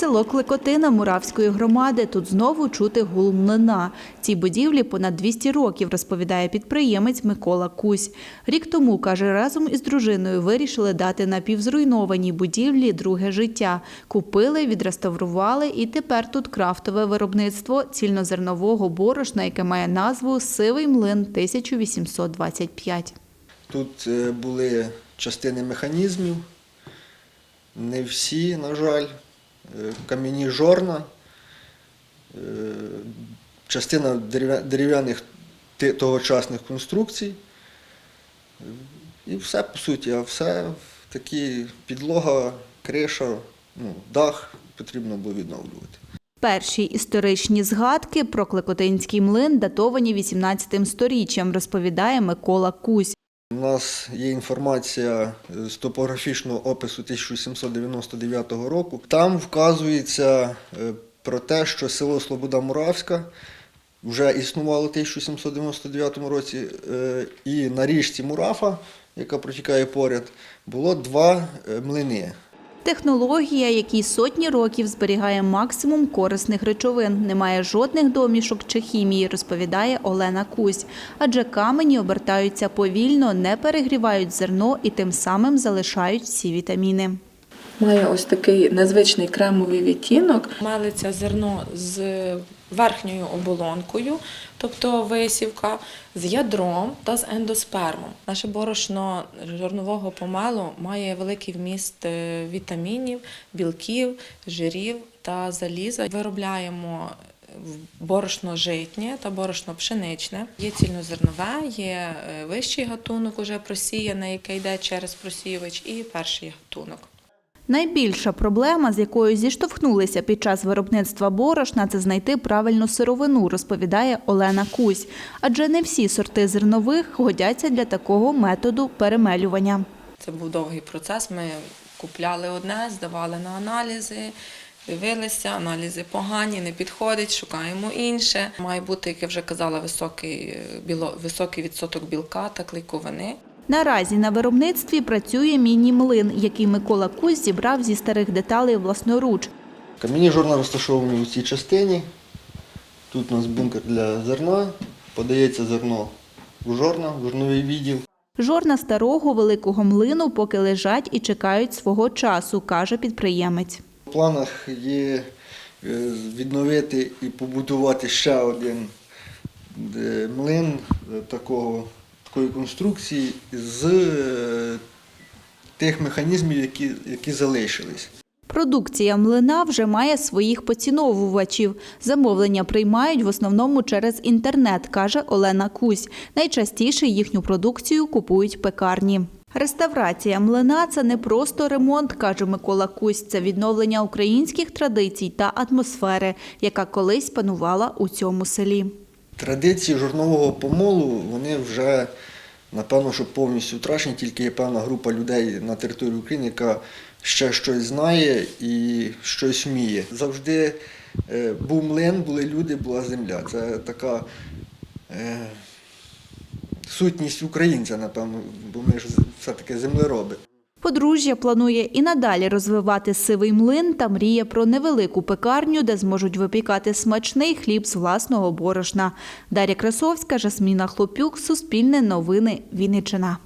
село Кликотина Муравської громади. Тут знову чути гул млина. Цій будівлі понад 200 років, розповідає підприємець Микола Кусь. Рік тому, каже, разом із дружиною вирішили дати напівзруйнованій будівлі друге життя. Купили, відреставрували і тепер тут крафтове виробництво цільнозернового борошна, яке має назву Сивий млин 1825. Тут е, були частини механізмів, не всі, на жаль, кам'яні жорна, е, частина дерев'яних тогочасних конструкцій. Е, І все по суті, а все такі підлога, криша, ну, дах потрібно було відновлювати. Перші історичні згадки про Клекотинський млин датовані 18 сторіччям, розповідає Микола Кусь. У нас є інформація з топографічного опису 1799 року. Там вказується е, про те, що село Слобода Муравська вже існувало в 1799 році, е, і на річці Мурафа, яка протікає поряд, було два е, млини. Технологія, якій сотні років зберігає максимум корисних речовин. Немає жодних домішок чи хімії, розповідає Олена Кузь. Адже камені обертаються повільно, не перегрівають зерно і тим самим залишають всі вітаміни. Має ось такий незвичний кремовий відтінок. Мелиться зерно з верхньою оболонкою, тобто висівка, з ядром та з ендоспермом. Наше борошно жорнового помелу має великий вміст е, вітамінів, білків, жирів та заліза. Виробляємо борошно житнє та борошно пшеничне. Є цільнозернове, є е, вищий гатунок, уже просіяний, який йде через просіювач, і перший гатунок. Найбільша проблема, з якою зіштовхнулися під час виробництва борошна, це знайти правильну сировину, розповідає Олена Кусь. Адже не всі сорти зернових годяться для такого методу перемелювання. Це був довгий процес. Ми купляли одне, здавали на аналізи, дивилися, аналізи погані, не підходить, шукаємо інше. Має бути, як я вже казала, високий, високий відсоток білка та клейковини. Наразі на виробництві працює міні-млин, який Микола Кусь зібрав зі старих деталей власноруч. Кам'яні жорна розташовані у цій частині. Тут у нас бункер для зерна, подається зерно у жорна, в жорновий відділ. Жорна старого великого млину поки лежать і чекають свого часу, каже підприємець. В планах є е, відновити і побудувати ще один е, млин е, такого, такої конструкції з е, тих механізмів, які, які залишились. Продукція млина вже має своїх поціновувачів. Замовлення приймають в основному через інтернет, каже Олена Кусь. Найчастіше їхню продукцію купують пекарні. Реставрація млина це не просто ремонт, каже Микола Кусь. Це відновлення українських традицій та атмосфери, яка колись панувала у цьому селі. Традиції жорнового помолу вони вже напевно, що повністю втрачені, тільки є певна група людей на території України, яка ще щось знає і щось вміє. Завжди е, був млин, були люди, була земля. Це така е, сутність українця, напевно, бо ми ж все-таки землероби. Подружжя планує і надалі розвивати сивий млин та мріє про невелику пекарню, де зможуть випікати смачний хліб з власного борошна. Дар'я Красовська, Жасміна Хлопюк, Суспільне новини, Вінниччина.